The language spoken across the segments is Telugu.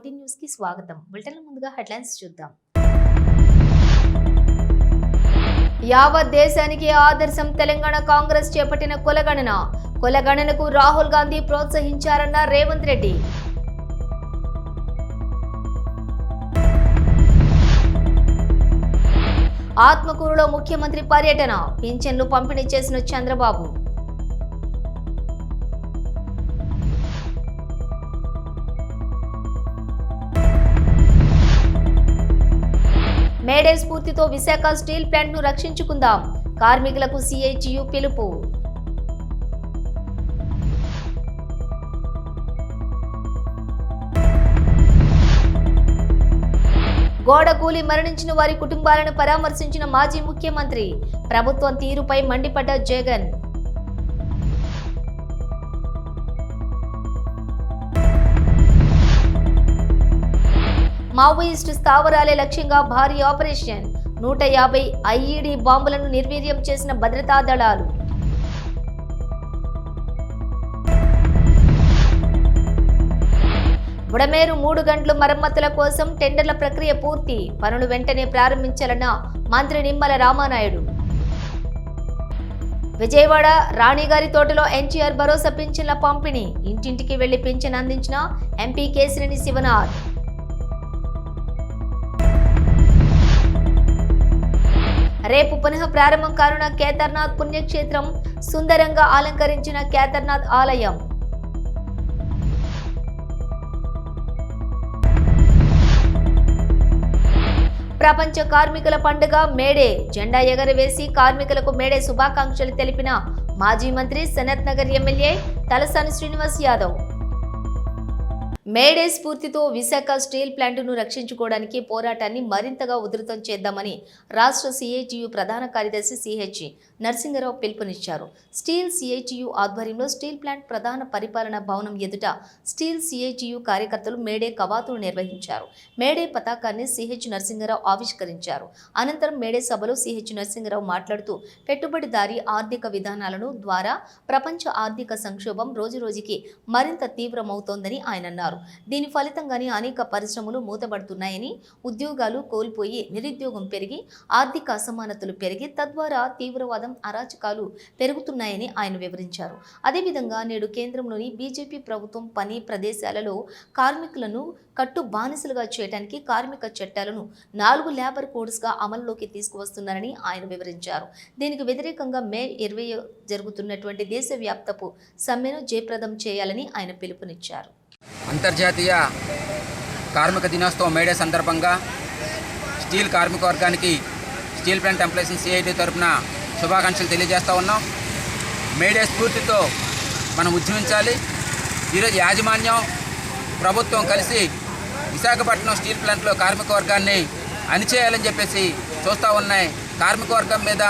ఫోర్టీన్ న్యూస్కి స్వాగతం. బులెటిన్ ముందుగా హెడ్లైన్స్ చూద్దాం. యావత్ దేశానికి ఆదర్శం తెలంగాణ కాంగ్రెస్ చేపట్టిన కులగణన. కులగణనకు రాహుల్ గాంధీ ప్రోత్సహించారన్న రేవంత్ రెడ్డి. ఆత్మకూరులో ముఖ్యమంత్రి పర్యటన. పింఛన్లు పంపిణీ చేసిన చంద్రబాబు. మేడే స్ఫూర్తితో విశాఖ స్టీల్ ప్లాంట్ను రక్షించుకుందాం. కార్మికులకు సిఐటియు పిలుపు. గోడ కూలి మరణించిన వారి కుటుంబాలను పరామర్శించిన మాజీ ముఖ్యమంత్రి. ప్రభుత్వం తీరుపై మండిపడ్డ జగన్. మావోయిస్టు స్థావరాలే లక్ష్యంగా భారీ ఆపరేషన్. నూట యాభై ఐఈడి బాంబులను నిర్వీర్యం చేసిన భద్రతా దళాలు. బుడమేరు మూడు గంటలు మరమ్మతుల కోసం టెండర్ల ప్రక్రియ పూర్తి. పనులు వెంటనే ప్రారంభించాలన్న మంత్రి నిమ్మల రామానాయుడు. విజయవాడ రాణిగారి తోటలో ఎన్టీఆర్ భరోసా పింఛన్ల పంపిణీ. ఇంటింటికి వెళ్ళి పింఛన్ అందించిన ఎంపీ కేసినేని శివనాథ్. రేపు పునః ప్రారంభం కానున్న కేదార్నాథ్ పుణ్యక్షేత్రం సుందరంగా అలంకరించిన కేదార్నాథ్ ఆలయం. ప్రపంచ కార్మికుల పండుగ మేడే. జెండా ఎగరవేసి కార్మికులకు మేడే శుభాకాంక్షలు తెలిపిన మాజీ మంత్రి Sanath Nagar MLA Talasani Srinivas Yadav. May Day స్ఫూర్తితో విశాఖ స్టీల్ ప్లాంటును రక్షించుకోవడానికి పోరాటాన్ని మరింతగా ఉధృతం చేద్దామని రాష్ట్ర సిఐటియు ప్రధాన కార్యదర్శి సిహెచ్ నరసింగరావు పిలుపునిచ్చారు. స్టీల్ సిఐటియు ఆధ్వర్యంలో స్టీల్ ప్లాంట్ ప్రధాన పరిపాలన భవనం ఎదుట స్టీల్ సిఐటియు కార్యకర్తలు మేడే కవాతును నిర్వహించారు. మేడే పతాకాన్ని సిహెచ్ నరసింగరావు ఆవిష్కరించారు. అనంతరం మేడే సభలో సిహెచ్ నరసింగరావు మాట్లాడుతూ పెట్టుబడిదారీ ఆర్థిక విధానాలను ద్వారా ప్రపంచ ఆర్థిక సంక్షోభం రోజురోజుకి మరింత తీవ్రమవుతోందని ఆయన అన్నారు. దీని ఫలితంగానే అనేక పరిశ్రమలు మూతబడుతున్నాయని ఉద్యోగాలు కోల్పోయి నిరుద్యోగం పెరిగి ఆర్థిక అసమానతలు పెరిగి తద్వారా తీవ్రవాదం అరాచకాలు పెరుగుతున్నాయని ఆయన వివరించారు. అదేవిధంగా నేడు కేంద్రంలోని బీజేపీ ప్రభుత్వం పని ప్రదేశాలలో కార్మికులను కట్టు బానిసలుగా చేయడానికి కార్మిక చట్టాలను నాలుగు లేబర్ కోడ్స్గా అమల్లోకి తీసుకువస్తున్నారని ఆయన వివరించారు. దీనికి వ్యతిరేకంగా మే ఇరవై జరుగుతున్నటువంటి దేశవ్యాప్తపు సమ్మెను జయప్రదం చేయాలని ఆయన పిలుపునిచ్చారు. అంతర్జాతీయ కార్మిక దినోత్సవం మేడే సందర్భంగా స్టీల్ కార్మిక వర్గానికి స్టీల్ ప్లాంట్ ఎంప్లాయీస్ సిఐటి తరఫున శుభాకాంక్షలు తెలియజేస్తూ ఉన్నాం. మేడే స్ఫూర్తితో మనం ఉద్యమించాలి. ఈరోజు యాజమాన్యం ప్రభుత్వం కలిసి విశాఖపట్నం స్టీల్ ప్లాంట్లో కార్మిక వర్గాన్ని అణిచేయాలని చెప్పేసి చూస్తూ ఉన్నాయి. కార్మిక వర్గం మీద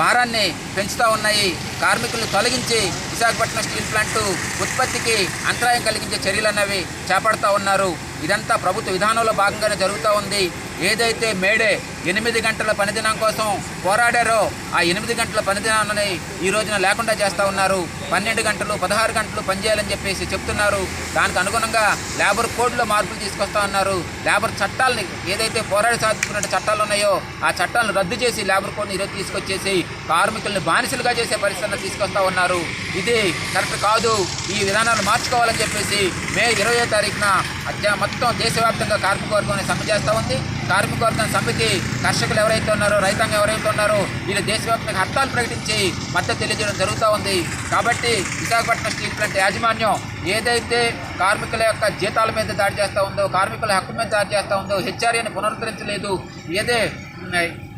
భారాన్ని పెంచుతూ ఉన్నాయి. కార్మికులను తొలగించి విశాఖపట్నం స్టీల్ ప్లాంట్ ఉత్పత్తికి అంతరాయం కలిగించే చర్యలు అనేవి చేపడతా ఉన్నారు. ఇదంతా ప్రభుత్వ విధానంలో భాగంగానే జరుగుతూ ఉంది. ఏదైతే మేడే ఎనిమిది గంటల పనిదినం కోసం పోరాడారో ఆ ఎనిమిది గంటల పనిదినాన్ని ఈ రోజున లేకుండా చేస్తూ ఉన్నారు. పన్నెండు గంటలు పదహారు గంటలు పనిచేయాలని చెప్పేసి చెప్తున్నారు. దానికి అనుగుణంగా లేబర్ కోడ్లో మార్పులు తీసుకొస్తా ఉన్నారు. లేబర్ చట్టాలని ఏదైతే పోరాడి సాధించుకున్న చట్టాలు ఉన్నాయో ఆ చట్టాలను రద్దు చేసి లేబర్ కోడ్ని ఈరోజు తీసుకొచ్చేసి కార్మికుల్ని బానిసలుగా చేసే పరిస్థితులను తీసుకొస్తా ఉన్నారు. ఇది కరెక్ట్ కాదు. ఈ విధానాలు మార్చుకోవాలని చెప్పేసి మే ఇరవై తారీఖున అత్య మొత్తం దేశవ్యాప్తంగా కార్మిక వర్గం సమ్మె చేస్తూ ఉంది. కార్మికవర్గం సమితి కర్షకులు ఎవరైతే ఉన్నారో రైతాంగం ఎవరైతే ఉన్నారో వీళ్ళు దేశవ్యాప్తంగా హర్తాలు ప్రకటించి మద్దతు తెలియజేయడం జరుగుతూ ఉంది. కాబట్టి విశాఖపట్నం స్టీల్ ప్లాంట్ యాజమాన్యం ఏదైతే కార్మికుల యొక్క జీతాల మీద దాడి చేస్తూ ఉందో కార్మికుల హక్కు మీద దాడి చేస్తూ ఉందో హెచ్ఆర్ఏని పునరుద్ధరించలేదు. ఏదే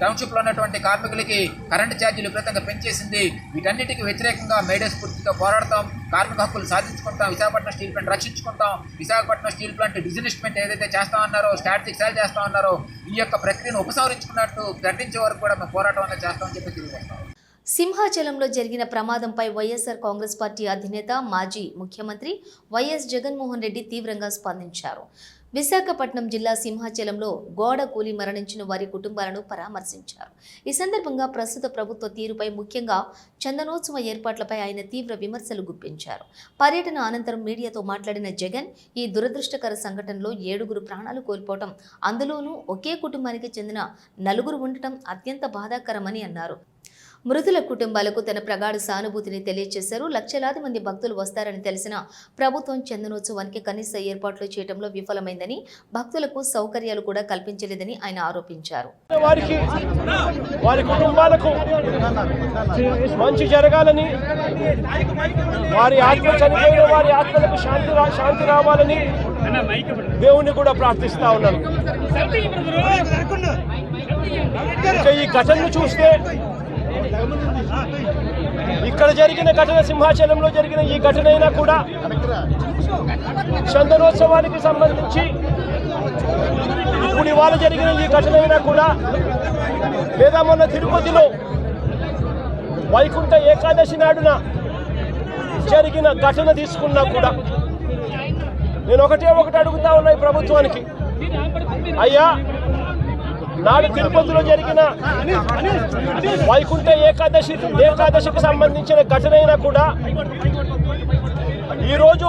టౌన్షిప్లో ఉన్నటువంటి కార్మికులకి కరెంటు ఛార్జీలు విపరీతంగా పెంచేసింది. వీటన్నిటికీ వ్యతిరేకంగా మేడే స్ఫూర్తితో పోరాడతాం. కార్మిక హక్కులు సాధించుకుంటాం. విశాఖపట్నం స్టీల్ ప్లాంట్ రక్షించుకుంటాం. విశాఖపట్నం స్టీల్ ప్లాంట్ డిజినిస్ట్మెంట్ ఏదైతే చేస్తా ఉన్నారో స్టాటిక్ సేల్ చేస్తా ఉన్నారో ఈ యొక్క ప్రక్రియను ఉపసంహరించుకున్నట్టు ప్రకటించే వరకు కూడా మేము పోరాటం అనేది చేస్తామని చెప్పి తెలియజేస్తాం. సింహాచలంలో జరిగిన ప్రమాదంపై వైఎస్ఆర్ కాంగ్రెస్ పార్టీ అధినేత మాజీ ముఖ్యమంత్రి వైఎస్ జగన్మోహన్ రెడ్డి తీవ్రంగా స్పందించారు. విశాఖపట్నం జిల్లా సింహాచలంలో గోడ కూలి మరణించిన వారి కుటుంబాలను పరామర్శించారు. ఈ సందర్భంగా ప్రస్తుత ప్రభుత్వ తీరుపై ముఖ్యంగా చందనోత్సవ ఏర్పాట్లపై ఆయన తీవ్ర విమర్శలు గుప్పించారు. పర్యటన అనంతరం మీడియాతో మాట్లాడిన జగన్ ఈ దురదృష్టకర సంఘటనలో ఏడుగురు ప్రాణాలు కోల్పోవటం అందులోనూ ఒకే కుటుంబానికి చెందిన నలుగురు ఉండటం అత్యంత బాధాకరమని అన్నారు. మృతుల కుటుంబాలకు తన ప్రగాఢ సానుభూతిని తెలియజేశారు లక్షలాది మంది భక్తులు వస్తారని తెలిసిన ప్రభుత్వం చందనోత్సవానికి కనీస ఏర్పాట్లు చేయడంలో విఫలమైందని భక్తులకు సౌకర్యాలు కూడా కల్పించలేదని ఆయన ఆరోపించారు. వారికి వారి కుటుంబాలకు మంచి జరగాలని వారి ఆత్మ చనిపోయిన వారి ఆత్మలకు శాంతి శాంతి రావాలని దేవుని కూడా ప్రార్థిస్తా ఉన్నాను. ఈ ఘటనను చూస్తే ఇక్కడ జరిగిన ఘటన సింహాచలంలో జరిగిన ఈ ఘటన అయినా కూడా చందనోత్సవానికి సంబంధించి ఇప్పుడు ఇవాళ జరిగిన ఈ ఘటన అయినా కూడా లేదా మొన్న తిరుపతిలో వైకుంఠ ఏకాదశి నాడున జరిగిన ఘటన తీసుకున్నా కూడా నేను ఒకటే ఒకటి అడుగుతా ఉన్నా ప్రభుత్వానికి. అయ్యా నాడు తిరుపతిలో జరిగిన వైకుంఠ ఏకాదశి ఏకాదశికి సంబంధించిన ఘటన అయినా కూడా ఈరోజు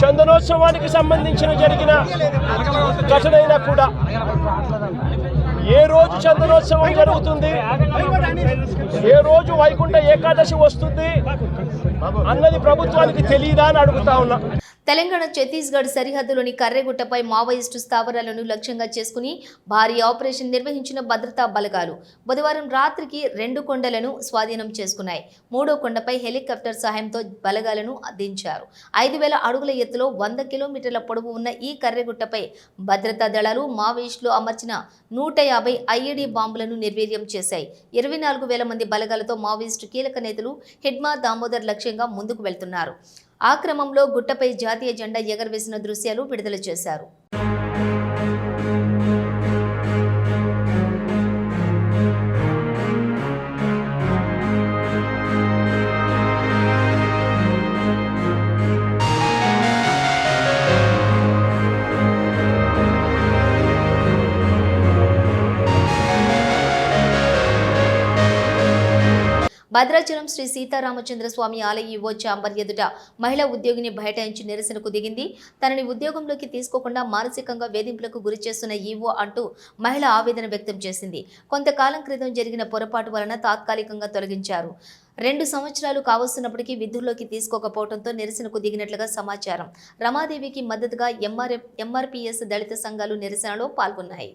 చందనోత్సవానికి సంబంధించిన జరిగిన ఘటన అయినా కూడా. ఏ రోజు చందనోత్సవం జరుగుతుంది? ఏ రోజు వైకుంఠ ఏకాదశి వస్తుంది? అన్నది ప్రభుత్వానికి తెలియదా అని అడుగుతా ఉన్నా. తెలంగాణ ఛత్తీస్గఢ్ సరిహద్దులోని కర్రెగుట్టపై మావోయిస్టు స్థావరాలను లక్ష్యంగా చేసుకుని భారీ ఆపరేషన్ నిర్వహించిన భద్రతా బలగాలు బుధవారం రాత్రికి రెండు కొండలను స్వాధీనం చేసుకున్నాయి. మూడో కొండపై హెలికాప్టర్ సహాయంతో బలగాలను అందించారు. ఐదు వేల అడుగుల ఎత్తులో వంద కిలోమీటర్ల పొడవు ఉన్న ఈ కర్రెగుట్టపై భద్రతా దళాలు మావోయిస్టులు అమర్చిన నూట యాభై ఐఈడీ బాంబులను నిర్వీర్యం చేశాయి. ఇరవై నాలుగు వేల మంది బలగాలతో మావోయిస్టు కీలక నేతలు హిడ్మా దామోదర్ లక్ష్యంగా ముందుకు వెళ్తున్నారు. ఆ క్రమంలో గుట్టపై జాతీయ జెండా ఎగరవేసిన దృశ్యాలు విడుదల చేశారు. భద్రాచలం శ్రీ సీతారామచంద్ర స్వామి ఆలయ ఈవో చాంబర్ ఎదుట మహిళా ఉద్యోగిని బైఠాయించి నిరసనకు దిగింది. తనని ఉద్యోగంలోకి తీసుకోకుండా మానసికంగా వేధింపులకు గురి చేస్తున్న ఈవో అంటూ మహిళ ఆవేదన వ్యక్తం చేసింది. కొంతకాలం క్రితం జరిగిన పొరపాటు వలన తాత్కాలికంగా తొలగించారు. రెండు సంవత్సరాలు కావస్తున్నప్పటికీ విధుల్లోకి తీసుకోకపోవడంతో నిరసనకు దిగినట్లుగా సమాచారం. రమాదేవికి మద్దతుగా ఎంఆర్ఎఫ్ ఎంఆర్పిఎస్ దళిత సంఘాలు నిరసనలో పాల్గొన్నాయి.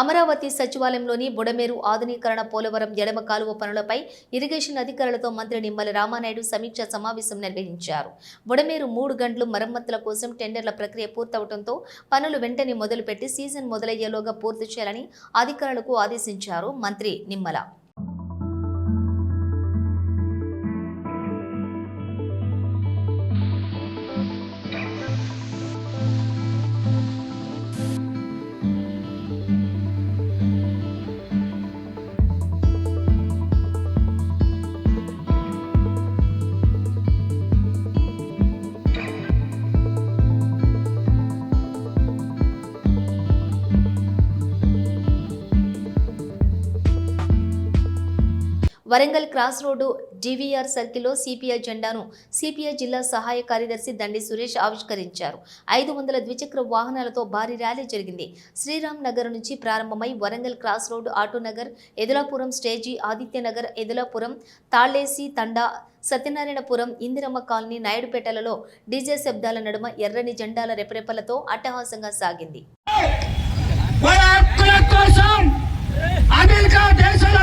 అమరావతి సచివాలయంలోని బుడమేరు ఆధునీకరణ పోలవరం ఎడమ కాలువ పనులపై ఇరిగేషన్ అధికారులతో మంత్రి నిమ్మల రామానాయుడు సమీక్ష సమావేశం నిర్వహించారు. బుడమేరు మూడు గంటలు మరమ్మతుల కోసం టెండర్ల ప్రక్రియ పూర్తవడంతో పనులు వెంటనే మొదలుపెట్టి సీజన్ మొదలయ్యేలోగా పూర్తి చేయాలని అధికారులకు ఆదేశించారు మంత్రి Nimmala. Warangal cross road GVR సర్కిల్లో సిపిఐ జెండాను సిపిఐ జిల్లా సహాయ కార్యదర్శి దండి సురేష్ ఆవిష్కరించారు. ఐదు వందల ద్విచక్ర వాహనాలతో భారీ ర్యాలీ జరిగింది. శ్రీరామ్ నగర్ నుంచి ప్రారంభమై Warangal cross road Autonagar Edulapuram stage Adityanagar Edulapuram Tallesi Thanda Satyanarayanapuram Indiramma colony నాయుడుపేటలలో DJ శబ్దాల నడుమ ఎర్రని జెండాల రెపరెపలతో అట్టహాసంగా సాగింది. అమెరికా దేశంలో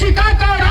చికాగో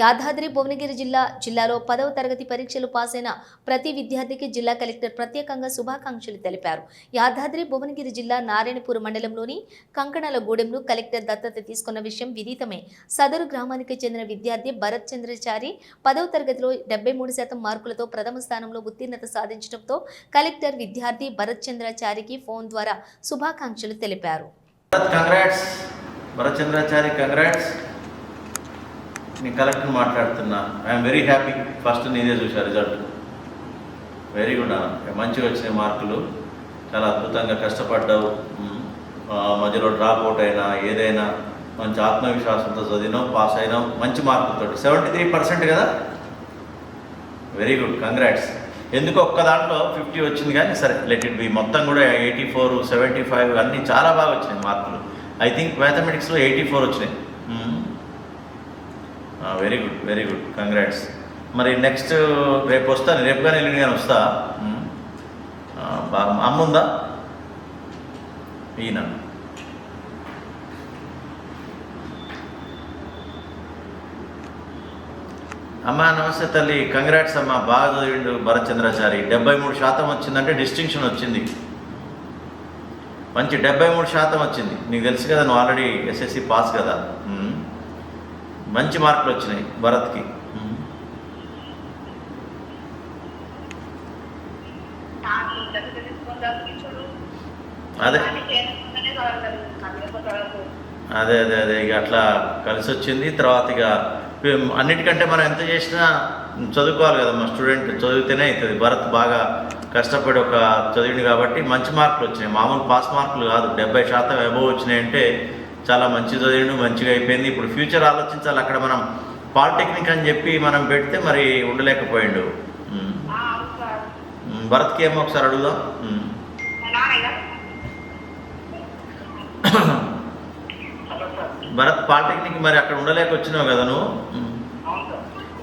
యాదాద్రి భువనగిరి జిల్లా జిల్లాలో పదవ తరగతి పరీక్షలు పాస్ అయిన ప్రతి విద్యార్థికి జిల్లా కలెక్టర్ ప్రత్యేకంగా శుభాకాంక్షలు తెలిపారు. యాదాద్రి భువనగిరి జిల్లా నారాయణపూర్ మండలంలోని కంకణాల గూడెంను కలెక్టర్ దత్తత తీసుకున్న విషయం విదితమే. సదరు గ్రామానికి చెందిన విద్యార్థి భరత్ చంద్రచారి పదవ తరగతిలో డెబ్బై మూడు శాతం మార్కులతో ప్రథమ స్థానంలో ఉత్తీర్ణత సాధించడంతో కలెక్టర్ విద్యార్థి భరత్ చంద్రచారికి ఫోన్ ద్వారా శుభాకాంక్షలు తెలిపారు. భరత్ కంగ్రాట్స్ భరత్ చంద్రాచారి కంగ్రాట్స్ నేను కలెక్టర్ మాట్లాడుతున్నా. ఐఎమ్ వెరీ హ్యాపీ ఫస్ట్ నేనే చూసా రిజల్ట్ వెరీ గుడ్ అన్న. మంచిగా వచ్చినాయి మార్కులు. చాలా అద్భుతంగా కష్టపడ్డావు. మధ్యలో డ్రాప్ అవుట్ అయినా ఏదైనా మంచి ఆత్మవిశ్వాసంతో చదివినావు పాస్ అయినావు. మంచి మార్కులతో సెవెంటీ త్రీ పర్సెంట్ కదా? వెరీ గుడ్ కంగ్రాట్స్ ఎందుకు ఒక్క దాంట్లో ఫిఫ్టీ వచ్చింది కానీ సరే లెట్ ఇట్ బి మొత్తం కూడా ఎయిటీ ఫోర్ సెవెంటీ ఫైవ్ అన్నీ చాలా బాగా వచ్చినాయి మార్కులు. ఐ థింక్ మ్యాథమెటిక్స్లో ఎయిటీ ఫోర్ వచ్చినాయి. Very good very good. Congrats మరి నెక్స్ట్ రేపు వస్తాను రేపు కానీ ఎల్లుండి కానీ వస్తా? బాగా అమ్మ ఉందా? ఈయన. అమ్మ నమస్తే తల్లి. కంగ్రాట్స్ అమ్మ. బాగా చదివిండు భరత్చంద్రాచారి. డెబ్బై మూడు శాతం వచ్చిందంటే డిస్టింక్షన్ వచ్చింది. మంచి డెబ్బై మూడు శాతం వచ్చింది. నీకు తెలుసు కదా నువ్వు ఆల్రెడీ ఎస్ఎస్సి పాస్ కదా. మంచి మార్కులు వచ్చినాయి భరత్కి. అదే. అదే అదే అదే. ఇక అట్లా కలిసి వచ్చింది తర్వాత ఇక అన్నిటికంటే మనం ఎంత చేసినా చదువుకోవాలి కదా మా స్టూడెంట్. చదివితేనే అవుతుంది భరత్ బాగా కష్టపడి ఒక చదివింది కాబట్టి మంచి మార్కులు వచ్చినాయి. మామూలు పాస్ మార్కులు కాదు. డెబ్బై శాతం అబోవ్ వచ్చినాయి అంటే చాలా మంచి చదివిండు మంచిగా అయిపోయింది. ఇప్పుడు ఫ్యూచర్ ఆలోచించాలి అక్కడ మనం పాలిటెక్నిక్ అని చెప్పి మనం పెడితే మరి ఉండలేకపోయిండు. భరత్కి ఏమో ఒకసారి అడుగుదాం. భరత్ పాలిటెక్నిక్ మరి అక్కడ ఉండలేక వచ్చినావు కదా నువ్వు.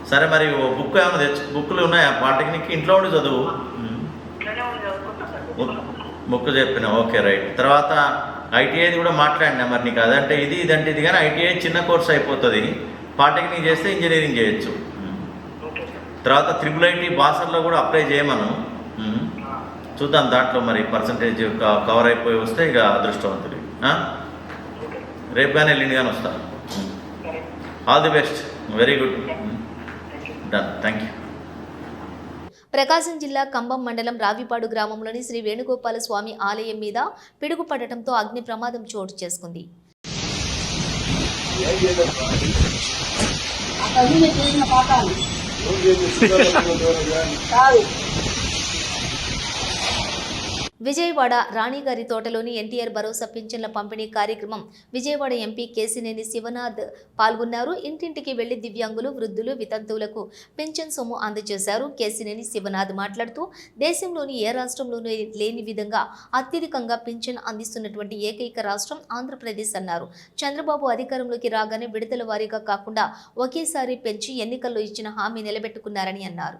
సరే మరి ఓ బుక్ ఏమైనా తెచ్చు బుక్లు ఉన్నాయా? పాలిటెక్నిక్ ఇంట్లో ఉండి చదువు. బుక్ చెప్పిన ఓకే రైట్. తర్వాత ఐటీఐది కూడా మాట్లాడినా మరి నీకు. అదంటే ఇది ఇదంటే ఇది. కానీ ఐటీఐ చిన్న కోర్స్ అయిపోతుంది. పాలిటెక్నిక్ చేస్తే ఇంజనీరింగ్ చేయొచ్చు. తర్వాత త్రిబుల్ ఐటీ బాసర్లో కూడా అప్లై చేయమను. చూద్దాం దాంట్లో మరి పర్సంటేజ్ కవర్ అయిపోయి వస్తే ఇక అదృష్టవంతుడి. రేపు కానీ ఎల్లుండి కానీ వస్తా. All the best. Very good. Done. Thank you Prakasam జిల్లా కంబం మండలం రావిపాడు గ్రామంలోని శ్రీ వేణుగోపాల స్వామి ఆలయం మీద పిడుగు పడటంతో అగ్ని ప్రమాదం చోటు చేసుకుంది. విజయవాడ రాణిగారి తోటలోని ఎన్టీఆర్ భరోసా పింఛన్ల పంపిణీ కార్యక్రమం విజయవాడ ఎంపీ కేసినేని శివనాథ్ పాల్గొన్నారు. ఇంటింటికి వెళ్ళి దివ్యాంగులు వృద్ధులు వితంతువులకు పింఛన్ సొమ్ము అందజేశారు. కేసినేని శివనాథ్ మాట్లాడుతూ దేశంలోని ఏ రాష్ట్రంలోనూ లేని విధంగా అత్యధికంగా పింఛన్ అందిస్తున్నటువంటి ఏకైక రాష్ట్రం ఆంధ్రప్రదేశ్ అన్నారు. చంద్రబాబు అధికారంలోకి రాగానే విడతల వారీగా కాకుండా ఒకేసారి పెంచి ఎన్నికల్లో ఇచ్చిన హామీ నిలబెట్టుకున్నారని అన్నారు.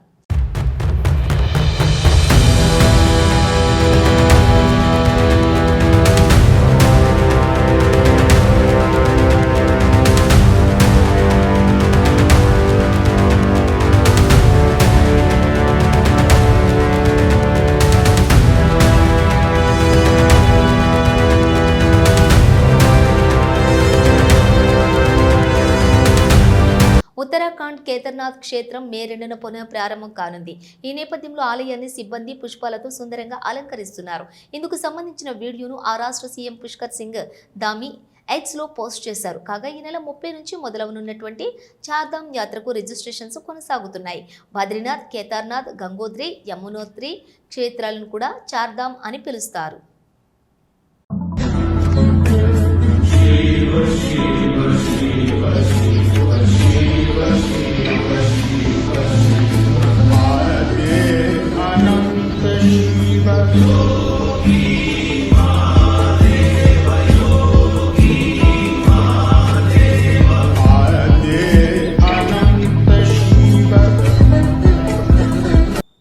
కేదార్నాథ్ క్షేత్రం మే రెండున పునః ప్రారంభం కానుంది. ఈ నేపథ్యంలో ఆలయాన్ని సిబ్బంది పుష్పాలతో సుందరంగా అలంకరిస్తున్నారు. ఇందుకు సంబంధించిన వీడియోను ఆ రాష్ట్ర సీఎం పుష్కర్ సింగ్ దామి ఎక్స్లో పోస్ట్ చేశారు. కాగా ఈ నెల ముప్పై నుంచి మొదలవనున్నటువంటి చార్ధామ్ యాత్రకు రిజిస్ట్రేషన్స్ కొనసాగుతున్నాయి. బద్రీనాథ్ కేదార్నాథ్ గంగోత్రి యమునోత్రి క్షేత్రాలను కూడా చార్ధామ్ అని పిలుస్తారు.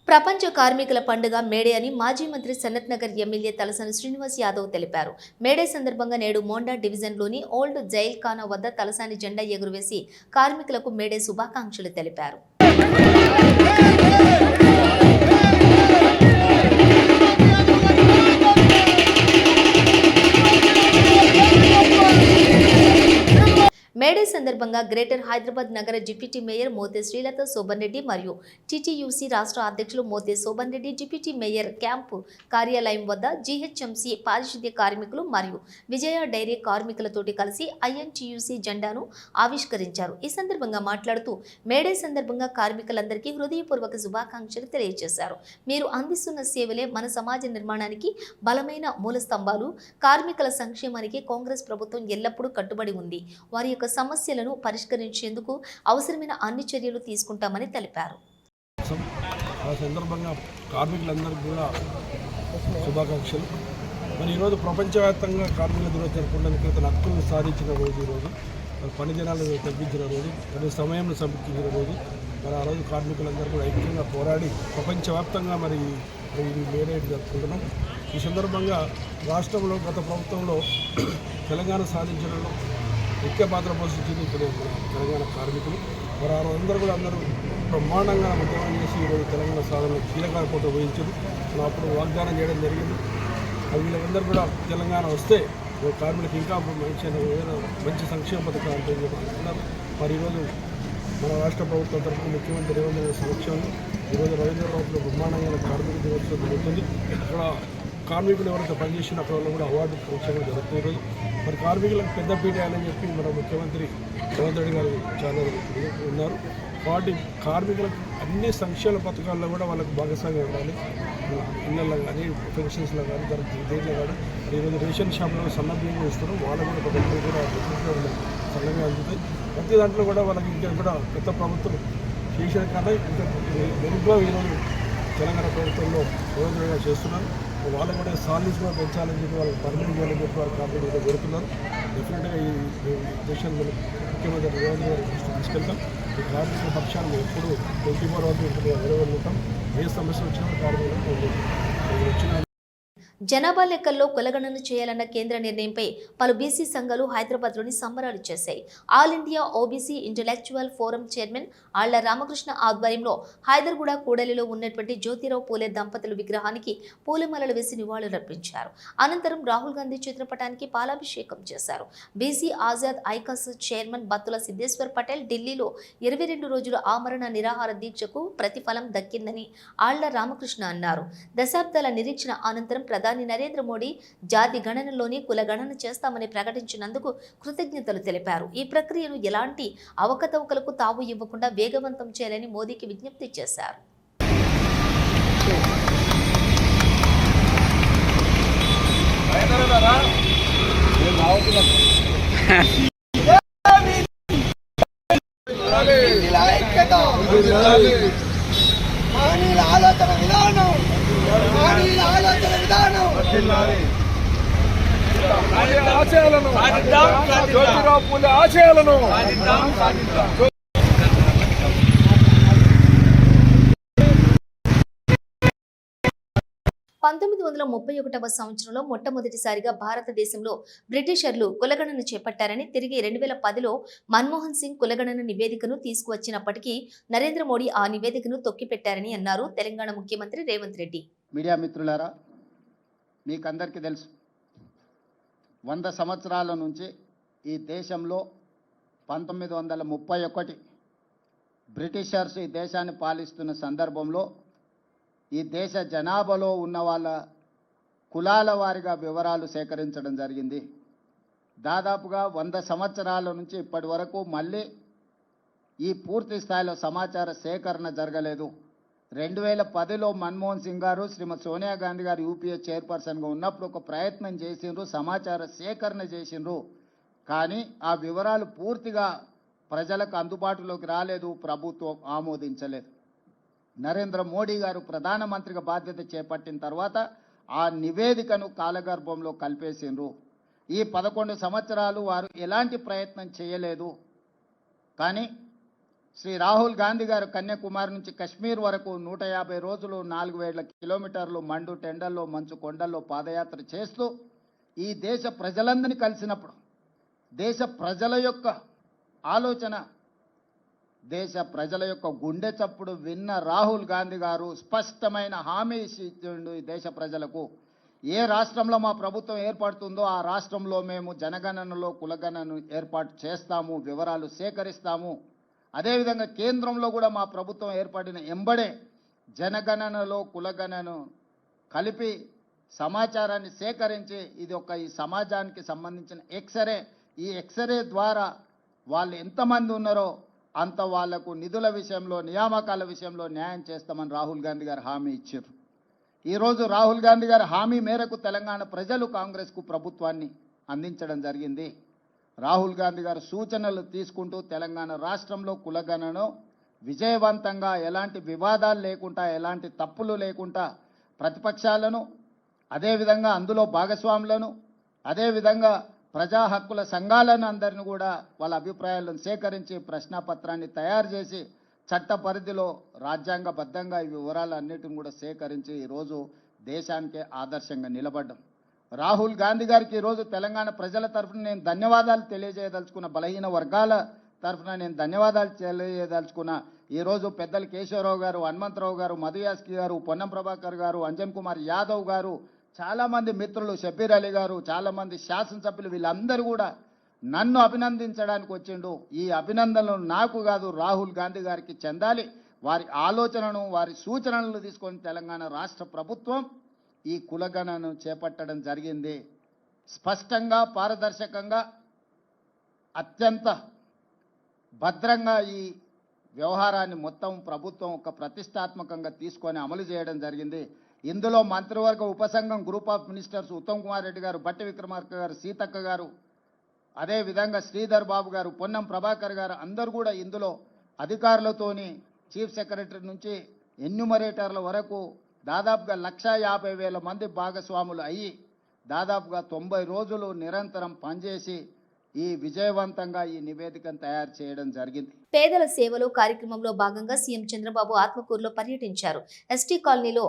ప్రపంచ కార్మికుల పండుగ మేడే అని మాజీ మంత్రి సనత్ నగర్ ఎమ్మెల్యే తలసాని శ్రీనివాస్ యాదవ్ తెలిపారు. మేడే సందర్భంగా నేడు మోండా డివిజన్లోని ఓల్డ్ జైల్ ఖానా వద్ద తలసాని జెండా ఎగురవేసి కార్మికులకు మేడే శుభాకాంక్షలు తెలిపారు. మేడే సందర్భంగా గ్రేటర్ హైదరాబాద్ నగర డిప్యూటీ మేయర్ మోతే శ్రీలత శోభన్ రెడ్డి మరియు టీటీయూసీ రాష్ట్ర అధ్యక్షులు Mothe Shobhan Reddy deputy mayor camp కార్యాలయం వద్ద జీహెచ్ఎంసీ పారిశుద్ధ్య కార్మికులు మరియు విజయ డైరీ కార్మికులతోటి కలిసి ఐఎన్టీయూసీ జెండాను ఆవిష్కరించారు. ఈ సందర్భంగా మాట్లాడుతూ మేడే సందర్భంగా కార్మికులందరికీ హృదయపూర్వక శుభాకాంక్షలు తెలియజేశారు. మీరు అందిస్తున్న సేవలే మన సమాజ నిర్మాణానికి బలమైన మూల స్తంభాలు కార్మికుల సంక్షేమానికి కాంగ్రెస్ ప్రభుత్వం ఎల్లప్పుడూ కట్టుబడి ఉంది. వారి యొక్క సమస్యలను పరిష్కరించేందుకు అవసరమైన అన్ని చర్యలు తీసుకుంటామని తెలిపారు. ఆ సందర్భంగా కార్మికులందరికీ కూడా శుభాకాంక్షలు. మరి ఈరోజు ప్రపంచవ్యాప్తంగా కార్మికుల దినోత్సవం జరుపుకోవడానికి తన హక్కులను సాధించిన రోజు ఈరోజు మరి పని దినాలను తగ్గించిన రోజు పని సమయంలో సమీక్షించిన రోజు. మరి ఆ రోజు కార్మికులందరూ కూడా ఐక్యంగా పోరాడి ప్రపంచవ్యాప్తంగా మరి ఈ జరుపుకుంటున్నాం. ఈ సందర్భంగా రాష్ట్రంలో గత ప్రభుత్వంలో తెలంగాణ సాధించడంలో ముఖ్య పాత్ర పోషించింది ఇప్పుడు తెలంగాణ కార్మికులు. మరి ఆ అందరూ కూడా అందరూ బ్రహ్మాండంగా ఉద్యమం చేసి ఈరోజు తెలంగాణ సాధనలో కీలక పోటీ వహించారు అప్పుడు వాగ్దానం చేయడం జరిగింది. అది వీళ్ళందరూ కూడా తెలంగాణ వస్తే కార్మికులకు ఇంకా మంచి ఏదైనా మంచి సంక్షేమ పథకాలు అంటే అనుకున్నారు మరి ఈరోజు మన రాష్ట్ర ప్రభుత్వం తరఫున ముఖ్యమంత్రి రేవంత్ రెడ్డి సమక్షంలో ఈరోజు రవీంద్ర బ్రహ్మాండంగా కార్మిక దినోత్సవం జరుగుతుంది. అక్కడ కార్మికులు ఎవరైతే పనిచేసిన అక్కడ కూడా అవార్డు ఫంక్షన్ జరుగుతుంది ఈరోజు. మరి కార్మికులకు పెద్దపీట అని చెప్పి మన ముఖ్యమంత్రి రేవంత్ రెడ్డి గారు చాలా ఉన్నారు. కాబట్టి కార్మికులకు అన్ని సంక్షేమ పథకాల్లో కూడా వాళ్ళకి భాగస్వామ్యం ఉండాలి ఇళ్ళల్లో కానీ పెన్షన్స్లో కానీ దాని దేంట్లో కానీ. ఈరోజు రేషన్ షాప్లో సన్న ఇస్తున్నాం ఇస్తారు వాళ్ళు కూడా ఒక కూడా పెన్షన్స్లో సన్నగా అందుతాయి. ప్రతి దాంట్లో కూడా వాళ్ళకి ఇంకా కూడా పెద్ద ప్రభుత్వం చేసిన కన్నా ఇంకా మెరుగ్గా ఈరోజు తెలంగాణ ప్రభుత్వంలో ప్రయోజనంగా చేస్తున్నారు. వాళ్ళు కూడా సాలరీస్ కూడా పెంచాలని చెప్పి వాళ్ళు పర్మనెంట్ చేయాలని చెప్పి వాళ్ళు కాబట్టి కూడా కోరుతున్నారు. డెఫినెట్గా ఈ ఈ దేశాన్ని ముఖ్యమంత్రి రేవంత్ గారి దృష్టి తీసుకెళ్తాం. ఈ కార్మికుల పక్షాన్ని ఎప్పుడు ట్వంటీ ఫోర్ అవర్స్ ఉంటుంది నిలబడుకుంటాం ఏ సమస్య వచ్చినా కార్మికులకు వచ్చిన జనాభా లెక్కల్లో కులగణన చేయాలన్న కేంద్ర నిర్ణయంపై పలు బీసీ సంఘాలు హైదరాబాద్లోని సంబరాలు చేశాయి. All India OBC intellectual forum chairman Alla Ramakrishna ఆధ్వర్యంలో హైదర్గూడ కూడలిలో ఉన్నటువంటి జ్యోతిరావు పూలే దంపతుల విగ్రహానికి పూలమాలలు వేసి నివాళులర్పించారు అనంతరం రాహుల్ గాంధీ చిత్రపటానికి పాలాభిషేకం చేశారు. బీసీ ఆజాద్ ఐకాస్ చైర్మన్ బత్తుల సిద్ధేశ్వర్ పటేల్ ఢిల్లీలో ఇరవై రెండు రోజుల ఆమరణ నిరాహార దీక్షకు ప్రతిఫలం దక్కిందని ఆళ్ళ రామకృష్ణ అన్నారు. దశాబ్దాల నిరీక్షణ అనంతరం ప్రధాని నరేంద్ర మోడీ జాతి గణనలోని కులగణన చేస్తామని ప్రకటించినందుకు కృతజ్ఞతలు తెలిపారు. ఈ ప్రక్రియను ఎలాంటి అవకతవకలకు తావు ఇవ్వకుండా వేగవంతం చేయాలని మోదీకి విజ్ఞప్తి చేశారు. ఆలోచన విధానం. ఆలోచన విధానం. ఆశయాలను. జ్యోతిరావు పూలే ఆశయాలను. పంతొమ్మిది వందల ముప్పై ఒకటవ సంవత్సరంలో మొట్టమొదటిసారిగా భారతదేశంలో బ్రిటిషర్లు కులగణన చేపట్టారని తిరిగి రెండు వేల పదిలో మన్మోహన్ సింగ్ కులగణన నివేదికను తీసుకువచ్చినప్పటికీ నరేంద్ర మోడీ ఆ నివేదికను తొక్కిపెట్టారని అన్నారు తెలంగాణ ముఖ్యమంత్రి రేవంత్ రెడ్డి. మీడియా మిత్రులారా మీకందరికీ తెలుసు వంద సంవత్సరాల నుంచి ఈ దేశంలో పంతొమ్మిది వందల ముప్పై ఒకటి బ్రిటిషర్స్ ఈ దేశాన్ని పాలిస్తున్న సందర్భంలో ఈ దేశ జనాభాలో ఉన్న వాళ్ళ కులాల వారిగా వివరాలు సేకరించడం జరిగింది. దాదాపుగా వంద సంవత్సరాల నుంచి ఇప్పటి వరకు మళ్ళీ ఈ పూర్తి స్థాయిలో సమాచార సేకరణ జరగలేదు. రెండు వేల పదిలో మన్మోహన్ సింగ్ గారు శ్రీమతి సోనియా గాంధీ గారు యూపీఏ చైర్పర్సన్గా ఉన్నప్పుడు ఒక ప్రయత్నం చేసిండ్రు సమాచార సేకరణ చేసిండ్రు. కానీ ఆ వివరాలు పూర్తిగా ప్రజలకు అందుబాటులోకి రాలేదు ప్రభుత్వం ఆమోదించలేదు. నరేంద్ర మోడీ గారు ప్రధానమంత్రిగా బాధ్యత చేపట్టిన తర్వాత ఆ నివేదికను కాలగర్భంలో కలిపేసిండ్రు. ఈ పదకొండు సంవత్సరాలు వారు ఎలాంటి ప్రయత్నం చేయలేదు. కానీ శ్రీ రాహుల్ గాంధీ గారు కన్యాకుమారి నుంచి కశ్మీర్ వరకు నూట యాభై రోజులు నాలుగు వేల కిలోమీటర్లు మండు టెండల్లో మంచు కొండల్లో పాదయాత్ర చేస్తూ ఈ దేశ ప్రజలందరినీ కలిసినప్పుడు దేశ ప్రజల యొక్క ఆలోచన దేశ ప్రజల యొక్క గుండె చప్పుడు విన్న రాహుల్ గాంధీ గారు స్పష్టమైన హామీ ఇచ్చిండు ఈ దేశ ప్రజలకు. ఏ రాష్ట్రంలో మా ప్రభుత్వం ఏర్పడుతుందో ఆ రాష్ట్రంలో మేము జనగణనలో కులగణను ఏర్పాటు చేస్తాము వివరాలు సేకరిస్తాము. అదేవిధంగా కేంద్రంలో కూడా మా ప్రభుత్వం ఏర్పడిన ఎంబడే జనగణనలో కులగణను కలిపి సమాచారాన్ని సేకరించి ఇది ఒక ఈ సమాజానికి సంబంధించిన ఎక్స్రే. ఈ ఎక్స్రే ద్వారా వాళ్ళు ఎంతమంది ఉన్నారో అంత వాళ్ళకు నిధుల విషయంలో నియామకాల విషయంలో న్యాయం చేస్తామని రాహుల్ గాంధీ గారు హామీ ఇచ్చారు. ఈరోజు రాహుల్ గాంధీ గారి హామీ మేరకు తెలంగాణ ప్రజలు కాంగ్రెస్కు ప్రభుత్వాన్ని అందించడం జరిగింది. రాహుల్ గాంధీ గారు సూచనలు తీసుకుంటూ తెలంగాణ రాష్ట్రంలో కులగణను విజయవంతంగా ఎలాంటి వివాదాలు లేకుండా ఎలాంటి తప్పులు లేకుండా ప్రతిపక్షాలను అదేవిధంగా అందులో భాగస్వాములను అదేవిధంగా ప్రజా హక్కుల సంఘాలను అందరిని కూడా వాళ్ళ అభిప్రాయాలను సేకరించి ప్రశ్నాపత్రాన్ని తయారు చేసి చట్ట పరిధిలో రాజ్యాంగబద్ధంగా ఈ వివరాలన్నిటిని కూడా సేకరించి ఈరోజు దేశానికే ఆదర్శంగా నిలబడ్డం. రాహుల్ గాంధీ గారికి ఈరోజు తెలంగాణ ప్రజల తరఫున నేను ధన్యవాదాలు తెలియజేయదలుచుకున్న బలహీన వర్గాల తరఫున నేను ధన్యవాదాలు తెలియజేయదలుచుకున్న ఈరోజు పెద్దలు కేశవరావు గారు హనుమంతరావు గారు మధుయాస్కి గారు పొన్నం ప్రభాకర్ గారు అంజన్ కుమార్ యాదవ్ గారు చాలామంది మిత్రులు షబీర్ అలీ గారు చాలామంది శాసనసభ్యులు వీళ్ళందరూ కూడా నన్ను అభినందించడానికి వచ్చిండు. ఈ అభినందనలు నాకు కాదు రాహుల్ గాంధీ గారికి చెందాలి. వారి ఆలోచనను వారి సూచనలను తీసుకొని తెలంగాణ రాష్ట్ర ప్రభుత్వం ఈ కులగణను చేపట్టడం జరిగింది. స్పష్టంగా పారదర్శకంగా అత్యంత భద్రంగా ఈ వ్యవహారాన్ని మొత్తం ప్రభుత్వం ఒక ప్రతిష్టాత్మకంగా తీసుకొని అమలు చేయడం జరిగింది. ఇందులో మంత్రివర్గ ఉపసంఘం group of ministers Uttam Kumar Reddy గారు బట్టి విక్రమార్క గారు సీతక్క గారు అదే విధంగా శ్రీధర్ బాబు గారు పొన్నం ప్రభాకర్ గారు అందరూ కూడా ఇందులో అధికారులతోని చీఫ్ సెక్రటరీ నుంచి ఎన్యుమరేటర్ల వరకు దాదాపుగా లక్ష యాభై వేల మంది భాగస్వాములు అయ్యి దాదాపుగా తొంభై రోజులు నిరంతరం పనిచేసి ఈ విజయవంతంగా ఈ నివేదికను తయారు చేయడం జరిగింది. పేదల సేవలో కార్యక్రమంలో భాగంగా సీఎం చంద్రబాబు ఆత్మకూరులో పర్యటించారు. ఎస్టీ కాలనీలో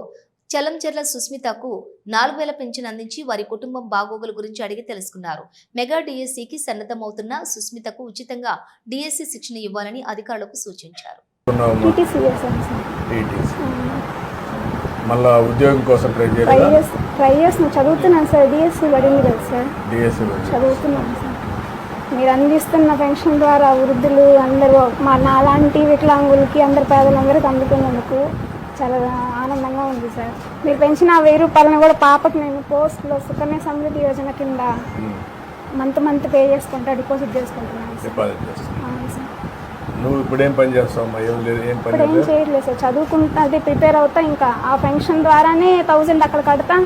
చలంచెర్ల సుస్మితకు నాలుగు వేల పెన్షన్ అందించి వారి కుటుంబం బాగోగుల గురించి అడిగి తెలుసుకున్నారు. మెగా డిఎస్సికి సన్నద్ధమవుతున్న సుస్మితకు ఉచితంగా డిఎస్సి శిక్షణ ఇవ్వాలని అధికారులకు సూచించారు. మళ్ళా ఉద్యోగం కోసం ట్రై చేసి ట్రై చేసిన చదువుతున్నాను సార్. డిఎస్సి పడింది కదా సార్. డిఎస్సి చదువుతున్నాను సార్. మీరు అందిస్తున్న పెన్షన్ ద్వారా వృద్ధులు అందరూ మా నాలాంటి వికలాంగులకి అందరు పేదలందరికీ అందుతున్నందుకు చాలా ఆనందంగా ఉంది సార్. మీరు పెంచిన ఆ వెయ్యి రూపాయలను కూడా పాపకి నేను పోస్ట్లో సుకన్య సమృద్ధి యోజన కింద మంత్ మంత్ పే చేసుకుంటా డిపాజిట్ చేసుకుంటున్నాను సార్ డిపాజిట్ చేస్తావు అవును సార్ నువ్వు ఇప్పుడు ఏం పని చేస్తావు ఏం లేదు ఏం పని ఇప్పుడు ఏం లేదు? చేయట్లేదు సార్. చదువుకుంటా అదే ప్రిపేర్ అవుతా ఇంకా ఆ పెన్షన్ ద్వారానే థౌజండ్ అక్కడ కడతా.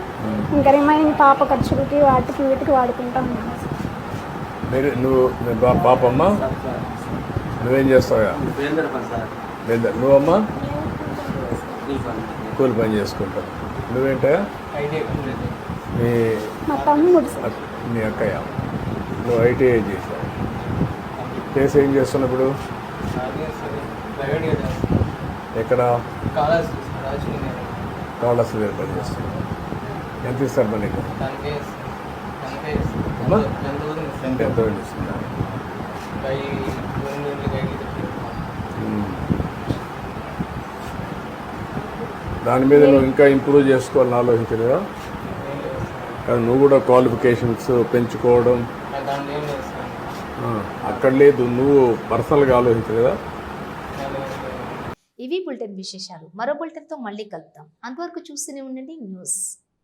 ఇంకా రిమైనింగ్ పాప ఖర్చులకి వాటికి వీటికి వాడుకుంటా ఉన్నాను సార్. మీరు నువ్వు మీ బా- పాపమ్మ? నువ్వేం చేస్తావా లేదా నువ్వమ్మా? కూలి పని చేసుకుంటావు నువ్వేంటయా మీ మా తమ్ముడు సార్. అక్- మీ అక్కయ్య. నువ్వు ఐటీఐ చేసావు చేసి ఏం చేస్తున్నావు ఇప్పుడు? ఎక్కడ? కావాల్సి దగ్గర పని చేస్తున్నావు ఎంత ఇస్తారు మరి? ఎంత ఉమ్. దాని మీద నువ్వు ఇంకా ఇంప్రూవ్ చేసుకోవాలని ఆలోచించలేదా? కానీ నువ్వు కూడా క్వాలిఫికేషన్స్ పెంచుకోవడం అక్కడ లేదు నువ్వు పర్సనల్గా ఆలోచించలేదా ఇవి బులెటిన్ విశేషాలు. మరో బులెటిన్తో మళ్ళీ కలుద్దాం. అంతవరకు చూస్తూనే ఉండండి. న్యూస్.